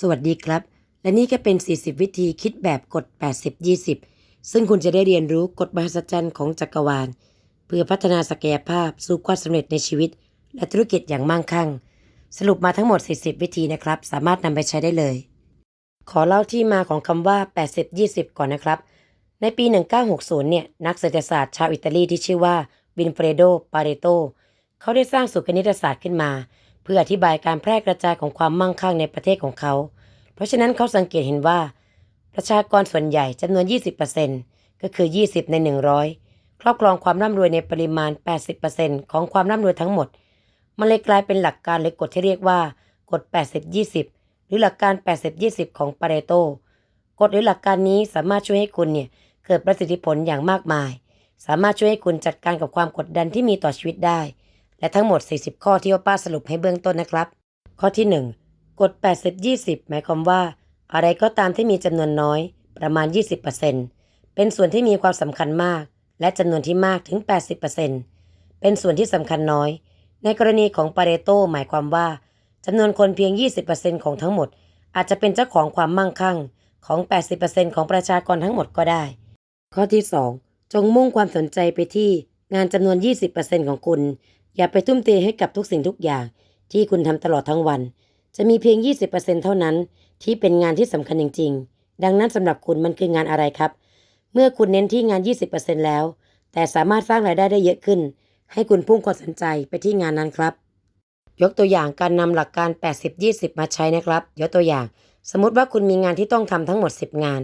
สวัสดีครับ และนี่ก็เป็น 40 วิธีคิดแบบกฎ 80-20 ซึ่งคุณจะได้เรียนรู้กฎมหัศจรรย์ของจักรวาล เพื่อพัฒนาศักยภาพสู่ความสำเร็จในชีวิต และธุรกิจอย่างมั่งคั่ง สรุปมาทั้งหมด 40 วิธีนะครับ สามารถนำไปใช้ได้เลย ขอเล่าที่มาของคำว่า 80-20 ก่อนนะครับ ในปี 1960 เนี่ย นักเศรษฐศาสตร์ชาวอิตาลีที่ชื่อว่าวินเฟรโด ปาเรโต เขาได้สร้างสูตรคณิตศาสตร์ขึ้นมา เพื่ออธิบายการแพร่กระจายของความมั่งคั่งในประเทศของเขา เพราะฉะนั้นเขาสังเกตเห็นว่า ประชากรส่วนใหญ่จำนวน 20%ก็คือ 20 ใน 100 ครอบครองความร่ำรวยในปริมาณ 80%ของความร่ำรวยทั้งหมด มันเลยกลายเป็นหลักการหรือกฎที่เรียกว่ากฎ 80-20 หรือหลักการ 80-20 ของปาเรโตกฎหรือหลักการนี้สามารถช่วยให้คุณเนี่ยเกิดประสิทธิผลอย่างมากมาย สามารถช่วยให้คุณจัดการกับความกดดันที่มีต่อชีวิตได้ และทั้งหมด 40 ข้อที่โอป้าสรุปให้เบื้องต้นนะครับ ข้อที่ 1 กฎ 80-20 หมายความว่า อะไรก็ตามที่มีจำนวนน้อย ประมาณ 20%เป็นส่วนที่มีความสำคัญมาก และจำนวนที่มากถึง 80%เป็นส่วนที่สำคัญน้อย ในกรณีของปาเรโตหมายความว่าจำนวนคนเพียง 20%ของทั้งหมด อาจจะเป็นเจ้าของความมั่งคั่งของ 80%ของประชากรทั้งหมดก็ได้ ข้อที่ 2 จงมุ่งความสนใจไปที่งานจำนวน 20%ของคุณ อย่าไปทุ่มเทให้กับทุกสิ่งทุกอย่าง ที่คุณทำตลอดทั้งวัน จะมีเพียง 20%เท่านั้น ที่เป็นงานที่สำคัญจริง ๆ ดังนั้นสำหรับคุณมันคืองานอะไรครับ เมื่อคุณเน้นที่งาน 20%แล้ว แต่สามารถสร้างรายได้ได้เยอะขึ้น ให้คุณพุ่งความสนใจไปที่งานนั้นครับ ยกตัวอย่างการนำหลักการ 80-20 มาใช้นะครับ ยกตัวอย่าง สมมติว่าคุณมีงานที่ต้องทำทั้งหมด 10 งาน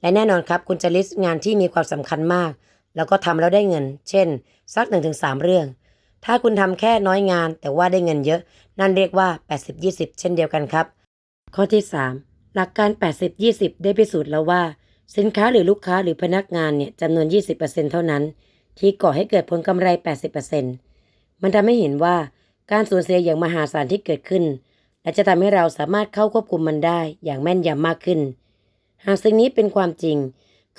และแน่นอนครับ คุณจะลิสต์งานที่มีความสำคัญมาก แล้วก็ทำแล้วได้เงิน เช่น สัก 1-3 เรื่อง ถ้าคุณทำแค่น้อยงาน แต่ว่าได้เงินเยอะ นั่นเรียกว่า 80-20 เช่นเดียวกันครับ ข้อที่ 3 หลักการ 80-20 ได้พิสูจน์แล้วว่า สินค้าหรือลูกค้าหรือพนักงานเนี่ยจำนวน 20%เท่านั้น ที่ก่อให้เกิดผลกำไร 80%มันทำให้เห็นว่าการสูญเสียอย่างมหาศาลที่เกิดขึ้น และจะทำให้เราสามารถเข้าควบคุมมันได้อย่างแม่นยำมากขึ้น หากสิ่งนี้เป็นความจริง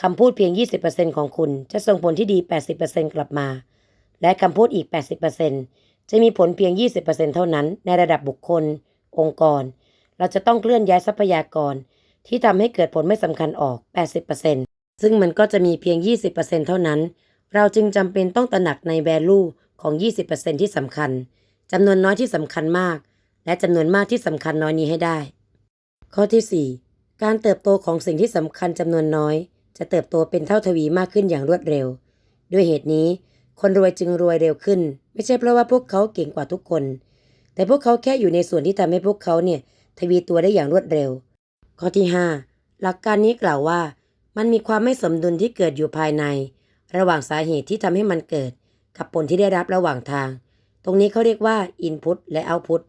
คำพูดเพียง 20%ของคุณจะส่งผลที่ดี 80%กลับมา และคำพูดอีก 80%จะมีผลเพียง 20%เท่านั้น ในระดับบุคคล องค์กร เราจะต้องเคลื่อนย้ายทรัพยากร ที่ทำให้เกิดผลไม่สำคัญออก 80%ซึ่งมันก็จะมีเพียง 20%เท่านั้น เราจึงจำเป็นต้องตระหนักใน value ของ 20%ที่สำคัญจำนวนน้อยที่สำคัญมาก และจำนวนมากที่สำคัญน้อยนี้ให้ได้ ข้อที่ 4 การเติบโตของสิ่งที่สำคัญจำนวนน้อย จะเติบโตเป็นเท่าทวีมากขึ้นอย่างรวดเร็ว ด้วยเหตุนี้ คนรวยจึงรวยเร็วขึ้น ไม่ใช่เพราะว่าพวกเขาเก่งกว่าทุกคน แต่พวกเขาแค่อยู่ในส่วนที่ทำให้พวกเขาเนี่ยทวีตัวได้อย่างรวดเร็ว ข้อที่ 5 หลักการนี้กล่าวว่า มันมีความไม่สมดุลที่เกิดอยู่ภายใน ระหว่างสาเหตุที่ทำให้มันเกิด กับผลที่ได้รับระหว่างทาง ตรงนี้เขาเรียกว่า Input และ Output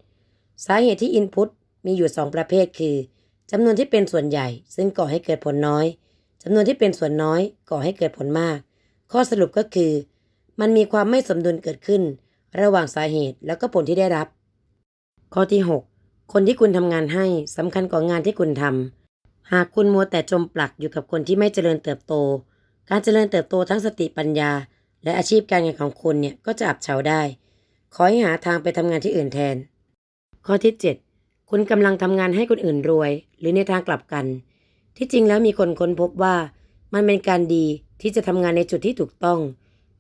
สาเหตุที่ Input มีอยู่ 2 ประเภทคือจำนวนที่เป็นส่วนใหญ่ ซึ่งก่อให้เกิดผลน้อยจำนวนที่เป็นส่วนน้อยก่อให้เกิดผลมาก ข้อสรุปก็คือ มันมีความไม่สมดุลเกิดขึ้น ระหว่างสาเหตุแล้วก็ผลที่ได้รับ ข้อที่ 6 คนที่คุณทำงานให้สำคัญกว่างานที่คุณทำหากคุณมัวแต่จมปลักอยู่กับคนที่ไม่เจริญเติบโต การเจริญเติบโตทั้งสติปัญญา และอาชีพการงานของคุณเนี่ยก็จะอับเฉาได้ ขอให้หาทางไปทำงานที่อื่นแทน ข้อที่ 7 คุณกำลังทำงานให้คนอื่นรวย หรือในทางกลับกัน ที่จริงแล้วมีคนค้นพบว่า มันเป็นการดีที่จะทำงานในจุดที่ถูกต้อง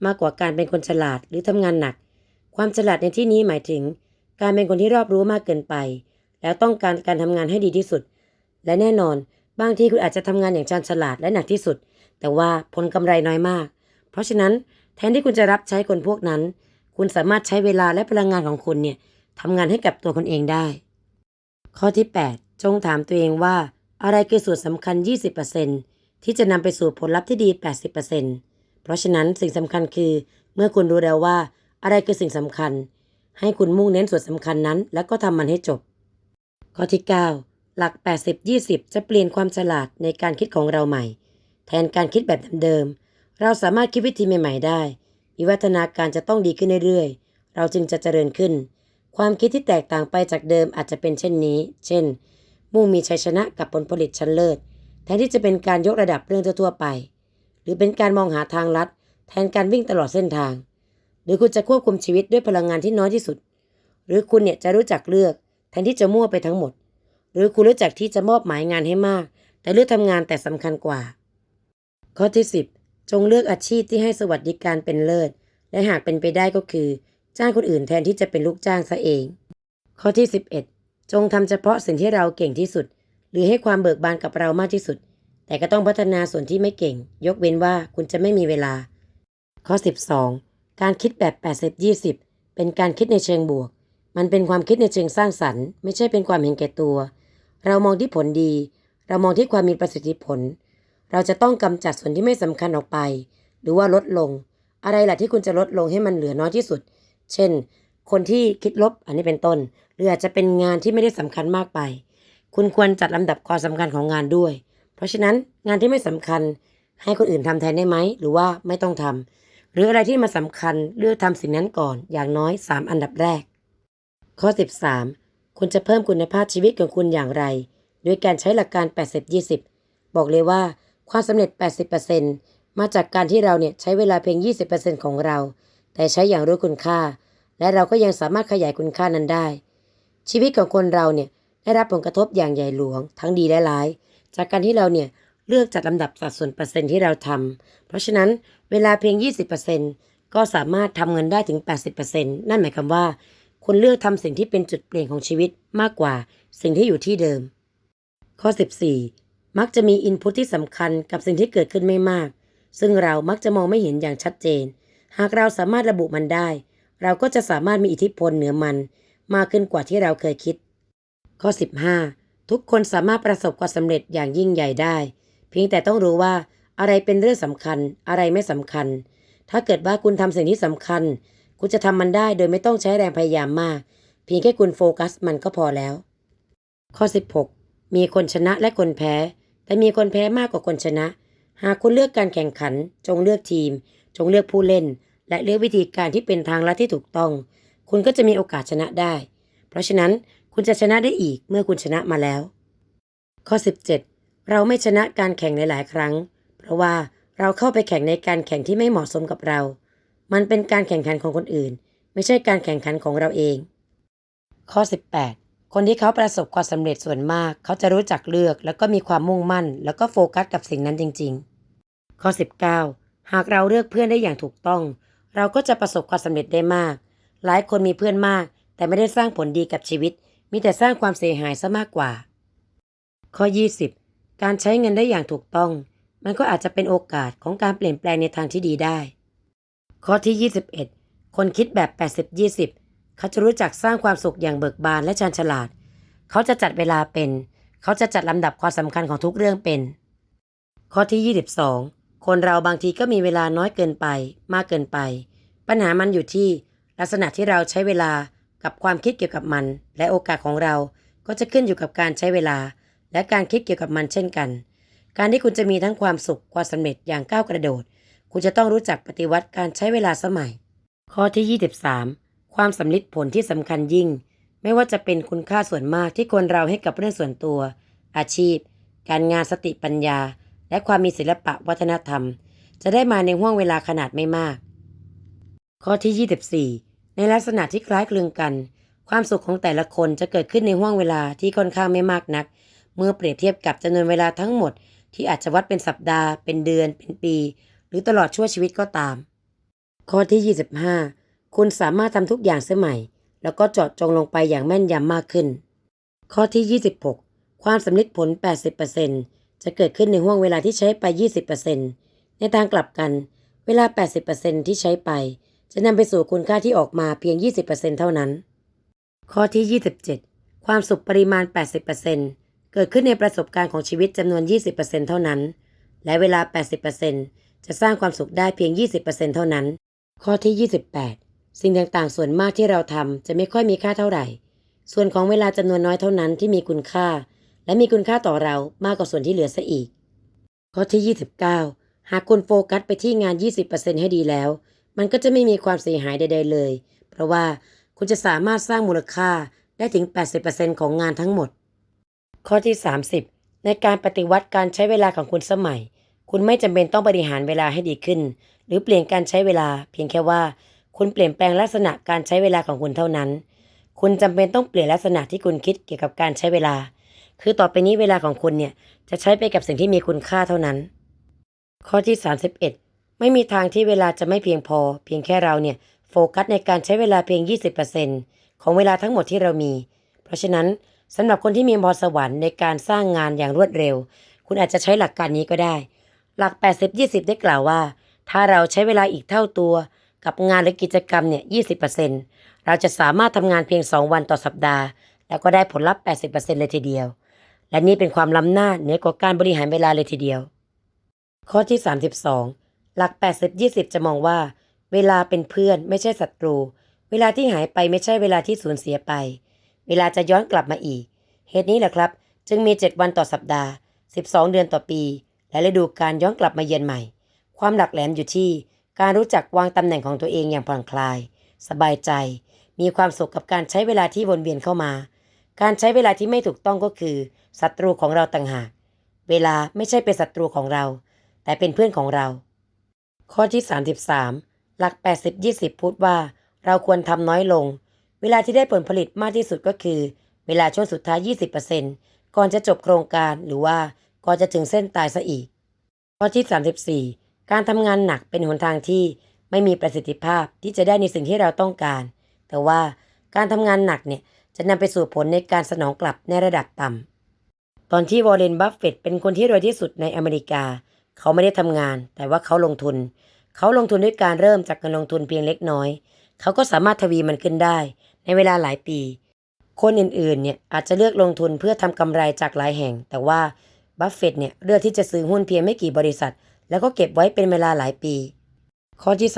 มากกว่าการเป็นคนฉลาดหรือทำงานหนัก ความฉลาดในที่นี้หมายถึง การเป็นคนที่รอบรู้มากเกินไป แล้วต้องการการทำงานให้ดีที่สุด และแน่นอน บางทีคุณอาจจะทำงานอย่างชาญฉลาดและหนักที่สุด แต่ว่าผลกำไรน้อยมาก เพราะฉะนั้นแทนที่คุณจะรับใช้คนพวกนั้น คุณสามารถใช้เวลาและพลังงานของคุณเนี่ยทำงานให้กับตัวคุณเองได้ ข้อที่ 8 จงถามตัวเองว่า อะไรคือส่วนสำคัญ 20%ที่จะนำไปสู่ผลลัพธ์ที่ดี 80% เพราะฉะนั้นสิ่งสำคัญคือ เมื่อคุณรู้แล้วว่า อะไรคือสิ่งสำคัญ ให้คุณมุ่งเน้นส่วนสำคัญนั้น แล้วก็ทำมันให้จบ ข้อที่ 9 หลัก 80-20 จะเปลี่ยนความฉลาดในการคิดของเราใหม่ แทนการคิดแบบเดิมๆเราสามารถคิดวิธีใหม่ ๆ ได้วิวัฒนาการจะต้องดีขึ้นเรื่อยๆ เราจึงจะเจริญขึ้น ความคิดที่แตกต่างไปจากเดิมอาจจะเป็นเช่นนี้ เช่น มุ่งมีชัยชนะกับผลผลิตชั้นเลิศ แทนที่จะเป็นการยกระดับเรื่องทั่วๆไป รือเป็นการมองหาทางลัด แทนการวิ่งตลอดเส้นทาง หรือคุณจะควบคุมชีวิตด้วยพลังงานที่น้อยที่สุด หรือคุณเนี่ยจะรู้จักเลือก แทนที่จะมั่วไปทั้งหมด หรือคุณรู้จักที่จะมอบหมายงานให้มาก แต่เลือกทำงานแต่สำคัญกว่า ข้อที่ 10 จงเลือกอาชีพที่ให้สวัสดิการเป็นเลิศ และหากเป็นไปได้ก็คือ จ้างคนอื่นแทนที่จะเป็นลูกจ้างซะเอง ข้อที่ 11 จงทำเฉพาะสิ่งที่เราเก่งที่สุด หรือให้ความเบิกบานกับเรามากที่สุด แต่ก็ต้องพัฒนาส่วนที่ไม่เก่ง ยกเว้นว่าคุณจะไม่มีเวลา ข้อ 12 การคิดแบบ 80-20 เป็นการคิดในเชิงบวก มันเป็นความคิดในเชิงสร้างสรรค์ ไม่ใช่เป็นความเห็นแก่ตัว เรามองที่ผลดี เรามองที่ความมีประสิทธิผล เราจะต้องกำจัดส่วนที่ไม่สำคัญออกไป หรือว่าลดลง อะไรล่ะที่คุณจะลดลงให้มันเหลือน้อยที่สุด เช่น คนที่คิดลบอันนี้เป็นต้น หรืออาจจะเป็นงานที่ไม่ได้สำคัญมากไป คุณควรจัดลำดับความสำคัญของงานด้วย เพราะฉะนั้นงานที่ไม่สำคัญให้คนอื่นทำแทนได้ไหม หรือว่าไม่ต้องทำหรืออะไรที่มาสำคัญเลือกทำสิ่งนั้นก่อนอย่างน้อย 3 อันดับแรก ข้อ 13 คุณจะเพิ่มคุณภาพชีวิตของคุณอย่างไร ด้วยการใช้หลักการ 80-20 บอกเลยว่าความสำเร็จ 80%มาจากการที่เราเนี่ยใช้เวลาเพียง 20%ของเรา แต่ใช้อย่างรู้คุณค่า และเราก็ยังสามารถขยายคุณค่านั้นได้ ชีวิตของคนเราเนี่ยได้รับผลกระทบอย่างใหญ่หลวง ทั้งดีและร้าย จากการที่เราเนี่ยเลือกจัดลำดับสัดส่วนเปอร์เซ็นต์ที่เราทำ เพราะฉะนั้นเวลาเพียง 20%ก็สามารถทำเงินได้ถึง 80%นั่นหมายความว่า คุณเลือกทำสิ่งที่เป็นจุดเปลี่ยนของชีวิตมากกว่าสิ่งที่อยู่ที่เดิม ข้อ 14 มักจะมีอินพุตที่สำคัญกับสิ่งที่เกิดขึ้นไม่มาก ซึ่งเรามักจะมองไม่เห็นอย่างชัดเจน หากเราสามารถระบุมันได้ เราก็จะสามารถมีอิทธิพลเหนือมัน มากขึ้นกว่าที่เราเคยคิด ข้อ 15 ทุกคนสามารถประสบความสำเร็จอย่างยิ่งใหญ่ได้ เพียงแต่ต้องรู้ว่าอะไรเป็นเรื่องสำคัญ อะไรไม่สำคัญ ถ้าเกิดว่าคุณทำสิ่งที่สำคัญ คุณจะทำมันได้โดยไม่ต้องใช้แรงพยายามมาก เพียงแค่คุณโฟกัสมันก็พอแล้ว ข้อ 16 มีคนชนะและคนแพ้ แต่มีคนแพ้มากกว่าคนชนะ หากคุณเลือกการแข่งขัน จงเลือกทีม จงเลือกผู้เล่น และเลือกวิธีการที่เป็นทางลัดที่ถูกต้อง คุณก็จะมีโอกาสชนะได้ เพราะฉะนั้น คุณจะชนะได้อีกเมื่อคุณชนะมาแล้ว ข้อ 17 เราไม่ชนะการแข่งหลายครั้ง เพราะว่าเราเข้าไปแข่งในการแข่งที่ไม่เหมาะสมกับเรา มันเป็นการแข่งขันของคนอื่น ไม่ใช่การแข่งขันของเราเอง ข้อ 18 คนที่เขาประสบความสำเร็จส่วนมาก เขาจะรู้จักเลือก แล้วก็มีความมุ่งมั่น แล้วก็โฟกัสกับสิ่งนั้นจริง ๆ ข้อ 19 หากเราเลือกเพื่อนได้อย่างถูกต้อง เราก็จะประสบความสำเร็จได้มาก หลายคนมีเพื่อนมาก แต่ไม่ได้สร้างผลดีกับชีวิต มีแต่สร้างความเสียหายซะมากกว่า ข้อ 20 การใช้เงินได้อย่างถูกต้อง มันก็อาจจะเป็นโอกาสของการเปลี่ยนแปลงในทางที่ดีได้ ข้อที่ 21 คนคิดแบบ 80-20 เขาจะรู้จักสร้างความสุขอย่างเบิกบานและชาญฉลาด เขาจะจัดเวลาเป็น เขาจะจัดลำดับความสำคัญของทุกเรื่องเป็น ข้อที่ 22 คนเราบางทีก็มีเวลาน้อยเกินไป มากเกินไป ปัญหามันอยู่ที่ลักษณะที่เราใช้เวลา กับความคิดเกี่ยวกับมัน และโอกาสของเราก็จะขึ้นอยู่กับการใช้เวลา และการคิดเกี่ยวกับมันเช่นกัน การที่คุณจะมีทั้งความสุขความสำเร็จอย่างก้าวกระโดด คุณจะต้องรู้จักปฏิวัติการใช้เวลาสมัย ข้อที่ 23 ความสำลิดผลที่สำคัญยิ่ง ไม่ว่าจะเป็นคุณค่าส่วนมากที่คนเราให้กับเรื่องส่วนตัว อาชีพ การงานสติปัญญา และความมีศิลปะวัฒนธรรม จะได้มาในห่วงเวลาขนาดไม่มาก ข้อที่ 24 ในลักษณะที่คล้ายคลึงกัน ความสุขของแต่ละคนจะเกิดขึ้นในห่วงเวลาที่ค่อนข้างไม่มากนัก เมื่อเปรียบเทียบกับจำนวนเวลาทั้งหมด ที่อาจจะวัดเป็นสัปดาห์ เป็นเดือน เป็นปี หรือตลอดชั่วชีวิตก็ตาม ข้อที่ 25 คุณสามารถทำทุกอย่างเสียใหม่ แล้วก็เจาะจงลงไปอย่างแม่นยำมากขึ้น ข้อที่ 26 ความสำลิดผล 80%จะเกิดขึ้นในห่วงเวลาที่ใช้ไป 20%ในทางกลับกัน เวลา 80%ที่ใช้ไป จะนำไปสู่คุณค่าที่ออกมาเพียง 20%เท่านั้น ข้อที่ 27 ความสุขปริมาณ 80%เกิดขึ้นในประสบการณ์ของชีวิตจำนวน 20%เท่านั้น และเวลา 80%จะสร้างความสุขได้เพียง 20%เท่านั้น ข้อที่ 28 สิ่งต่างๆ ส่วนมากที่เราทำจะไม่ค่อยมีค่าเท่าไหร่ ส่วนของเวลาจำนวนน้อยเท่านั้นที่มีคุณค่า และมีคุณค่าต่อเรามากกว่าส่วนที่เหลือซะอีก ข้อที่ 29 หากคุณโฟกัสไปที่งาน 20%ให้ดีแล้ว มันก็จะไม่มีความเสียหายใด ๆ เลย เพราะว่าคุณจะสามารถสร้างมูลค่าได้ถึง 80%ของงานทั้งหมด ข้อที่ 30 ในการปฏิวัติการใช้เวลาของคุณสมัย คุณไม่จำเป็นต้องบริหารเวลาให้ดีขึ้น หรือเปลี่ยนการใช้เวลา เพียงแค่ว่า คุณเปลี่ยนแปลงลักษณะการใช้เวลาของคุณเท่านั้น คุณจำเป็นต้องเปลี่ยนลักษณะที่คุณคิดเกี่ยวกับการใช้เวลา คือต่อไปนี้เวลาของคุณเนี่ยจะใช้ไปกับสิ่งที่มีคุณค่าเท่านั้น ข้อที่ 31 ไม่มีทางที่เวลาจะไม่เพียงพอ เพียงแค่เราเนี่ยโฟกัสในการใช้เวลาเพียง 20%ของเวลาทั้งหมดที่เรามี เพราะฉะนั้นสำหรับคนที่มีพรสวรรค์ในการสร้างงานอย่างรวดเร็ว คุณอาจจะใช้หลักการนี้ก็ได้ หลัก 80-20 ได้กล่าวว่า ถ้าเราใช้เวลาอีกเท่าตัว กับงานหรือกิจกรรมเนี่ย 20%เราจะสามารถทำงานเพียง 2 วันต่อสัปดาห์ แล้วก็ได้ผลลัพธ์ 80%เลยทีเดียว และนี่เป็นความล้ำหน้าเหนือกว่าการบริหารเวลาเลยทีเดียว ข้อที่ 32 หลัก 80-20 จะมองว่า เวลาเป็นเพื่อนไม่ใช่ศัตรู เวลาที่หายไปไม่ใช่เวลาที่สูญเสียไป เวลาจะย้อนกลับมาอีก เหตุนี้แหละครับ จึงมี 7 วันต่อสัปดาห์ 12 เดือนต่อปี และฤดูการย้อนกลับมาเยือนใหม่ ความหลักแหลมอยู่ที่ การรู้จักวางตำแหน่งของตัวเองอย่างผ่อนคลาย สบายใจ มีความสุขกับการใช้เวลาที่วนเวียนเข้ามา การใช้เวลาที่ไม่ถูกต้องก็คือศัตรูของเราต่างหาก เวลาไม่ใช่เป็นศัตรูของเรา แต่เป็นเพื่อนของเรา ข้อที่ 33 หลัก 80-20 พูดว่า เราควรทำน้อยลง เวลาที่ได้ผลผลิตมากที่สุดก็คือ เวลาช่วงสุดท้าย 20%ก่อนจะจบโครงการหรือว่าก่อนจะถึงเส้นตายซะอีก ข้อที่ 34 การทำงานหนักเป็นหนทางที่ไม่มีประสิทธิภาพที่จะได้ในสิ่งที่เราต้องการ แต่ว่าการทำงานหนักเนี่ยจะนำไปสู่ผลในการสนองกลับในระดับต่ำตอนที่วอร์เรนบัฟเฟตเป็นคนที่รวยที่สุดในอเมริกา เขาไม่ได้ทำงาน แต่ว่าเขาลงทุน เขาลงทุนด้วยการเริ่มจากเงินลงทุนเพียงเล็กน้อย เขาก็สามารถทวีมันขึ้นได้ ในเวลาหลายปี คนอื่นๆเนี่ยอาจจะเลือกลงทุนเพื่อทำกำไรจากหลายแห่ง แต่ว่าบัฟเฟตเนี่ยเลือกที่จะซื้อหุ้นเพียงไม่กี่บริษัท แล้วก็เก็บไว้เป็นเวลาหลายปี ข้อที่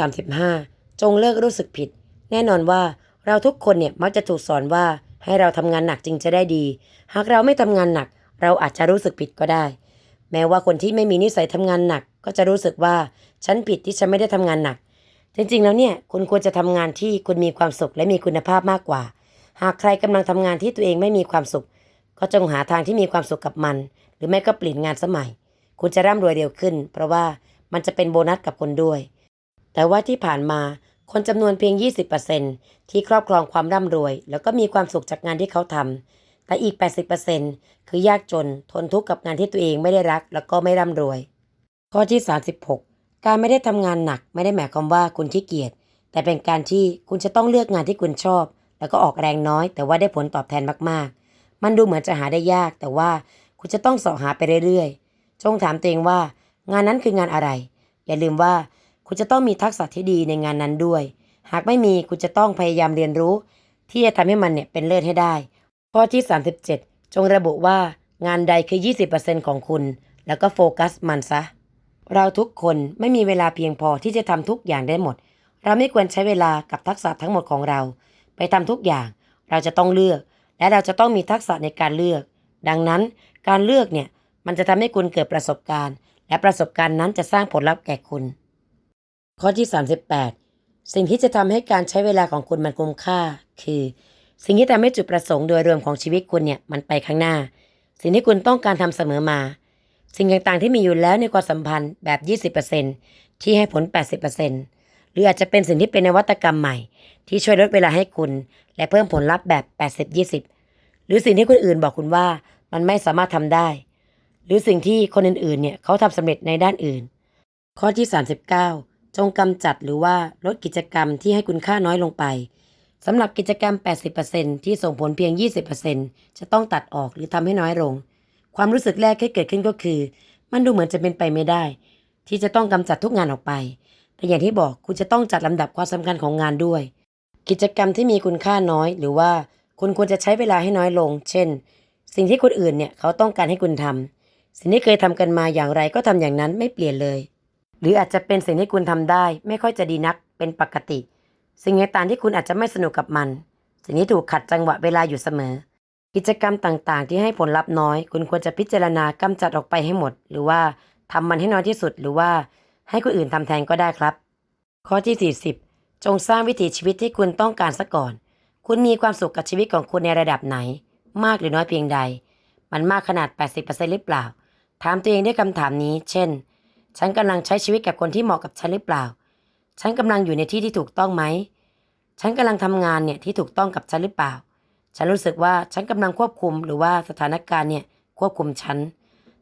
35 จงเลิกรู้สึกผิด แน่นอนว่าเราทุกคนเนี่ยมักจะถูกสอนว่าให้เราทำงานหนักจึงจะได้ดี หากเราไม่ทำงานหนัก เราอาจจะรู้สึกผิดก็ได้ แม้ว่าคนที่ไม่มีนิสัยทำงานหนัก ก็จะรู้สึกว่าฉันผิดที่ฉันไม่ได้ทำงานหนัก จริงๆแล้วเนี่ยคุณควรจะทำงานที่คุณมีความสุขและมีคุณภาพมากกว่า หากใครกำลังทำงานที่ตัวเองไม่มีความสุข ก็จงหาทางที่มีความสุขกับมัน หรือไม่ก็เปลี่ยนงานสมัย คุณจะร่ำรวยเร็วขึ้น เพราะว่ามันจะเป็นโบนัสกับคนด้วย แต่ว่าที่ผ่านมาคนจำนวนเพียง 20%ที่ครอบครองความร่ำรวย แล้วก็มีความสุขจากงานที่เขาทำ แต่อีก 80%คือยากจนทนทุกข์กับงานที่ตัวเองไม่ได้รัก แล้วก็ไม่ร่ำรวย ข้อที่ 36 การไม่ได้ทำงานหนักไม่ได้หมายความว่าคุณขี้เกียจแต่เป็นการที่คุณจะต้องเลือกงานที่คุณชอบ แล้วก็ออกแรงน้อย แต่ว่าได้ผลตอบแทนมากๆ มันดูเหมือนจะหาได้ยาก แต่ว่าคุณจะต้องสาะหาไปเรื่อยๆ จงถามตัวเองว่า งานนั้นคืองานอะไร อย่าลืมว่าคุณจะต้องมีทักษะที่ดีในงานนั้นด้วย หากไม่มีคุณจะต้องพยายามเรียนรู้ ที่จะทำให้มันเนี่ยเป็นเลิศให้ได้ ข้อที่ 37 จงระบุว่างานใดคือ 20%ของคุณ แล้วก็โฟกัสมันซะ เราทุกคนไม่มีเวลาเพียงพอที่จะทำทุกอย่างได้หมด เราไม่ควรใช้เวลากับทักษะทั้งหมดของเรา ไปทำทุกอย่าง เราจะต้องเลือก และเราจะต้องมีทักษะในการเลือก ดังนั้นการเลือกเนี่ยมันจะทำให้คุณเกิดประสบการณ์ และประสบการณ์นั้นจะสร้างผลลัพธ์แก่คุณ ข้อที่ 38 สิ่งที่จะทำให้การใช้เวลาของคุณมันคุ้มค่า คือ สิ่งที่ทำให้จุดประสงค์โดยรวมของชีวิตคุณเนี่ยมันไปข้างหน้า สิ่งที่คุณต้องการทำเสมอมา สิ่งต่างๆที่มีอยู่แล้วในความสัมพันธ์แบบ 20%ที่ให้ผล 80%หรืออาจจะเป็นสิ่งที่เป็นนวัตกรรมใหม่ ที่ช่วยลดเวลาให้คุณ และเพิ่มผลลัพธ์แบบ 80-20 หรือสิ่งที่คนอื่นบอกคุณว่ามันไม่สามารถทำได้ หรือสิ่งที่คนอื่นๆเนี่ยเขาทำสำเร็จในด้านอื่น ข้อที่ 39 จงกำจัดหรือว่าลดกิจกรรมที่ให้คุณค่าน้อยลงไป สำหรับกิจกรรม 80%ที่ส่งผลเพียง 20%จะต้องตัดออกหรือทำให้น้อยลง ความรู้สึกแรกที่เกิดขึ้นก็คือ มันดูเหมือนจะเป็นไปไม่ได้ ที่จะต้องกำจัดทุกงานออกไป แต่อย่างที่บอกคุณจะต้องจัดลำดับความสำคัญของงานด้วย กิจกรรมที่มีคุณค่าน้อย หรือว่าคุณควรจะใช้เวลาให้น้อยลง เช่น สิ่งที่คนอื่นเนี่ยเขาต้องการให้คุณทำสิ่งที่เคยทำกันมาอย่างไรก็ทำอย่างนั้นไม่เปลี่ยนเลย หรืออาจจะเป็นสิ่งที่คุณทำได้ ไม่ค่อยจะดีนักเป็นปกติ สิ่งต่างๆที่คุณอาจจะไม่สนุกกับมัน สิ่งที่ถูกขัดจังหวะเวลาอยู่เสมอ กิจกรรมต่างๆ ที่ให้ผลลัพธ์น้อย คุณควรจะพิจารณากำจัดออกไปให้หมด หรือว่าทำมันให้น้อยที่สุด หรือว่าให้คนอื่นทำแทนก็ได้ครับ ข้อที่ 40 จงสร้างวิถีชีวิตที่คุณต้องการซะก่อน คุณมีความสุขกับชีวิตของคุณในระดับไหน มากหรือน้อยเพียงใด มันมากขนาด 80%หรือเปล่า ถามตัวเองด้วยคำถามนี้ เช่น ฉันกำลังใช้ชีวิตกับคนที่เหมาะกับฉันหรือเปล่า ฉันกำลังอยู่ในที่ที่ถูกต้องไหม ฉันกำลังทำงานเนี่ยที่ถูกต้องกับฉันหรือเปล่า ฉันรู้สึกว่าฉันกำลังควบคุมหรือว่าสถานการณ์เนี่ยควบคุมฉัน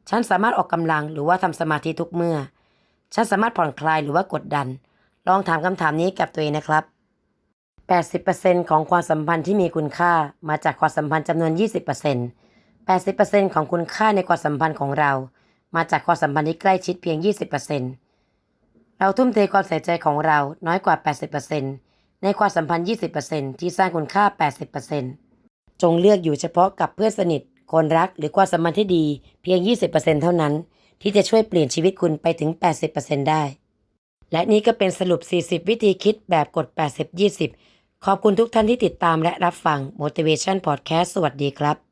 ฉันสามารถออกกำลังหรือว่าทำสมาธิทุกเมื่อ ฉันสามารถผ่อนคลายหรือว่ากดดัน ลองถามคำถามนี้กับตัวเองนะครับ 80%ของความสัมพันธ์ที่มีคุณค่ามาจากความสัมพันธ์จำนวน 20% 80%ของคุณค่าในความสัมพันธ์ของเรา มาจากความสัมพันธ์ที่ใกล้ชิดเพียง 20% เราทุ่มเทความใส่ใจของเราน้อยกว่า 80%ในความสัมพันธ์ 20%ที่สร้างคุณค่า 80%จงเลือกอยู่เฉพาะกับเพื่อนสนิท คนรักหรือความสัมพันธ์ที่ดีเพียง 20%เท่านั้น ที่จะช่วยเปลี่ยนชีวิตคุณไปถึง 80%ได้ และนี่ก็เป็นสรุป 40 วิธีคิดแบบกด 80-20 ขอบคุณทุกท่านที่ติดตามและรับฟัง Motivation Podcast สวัสดีครับ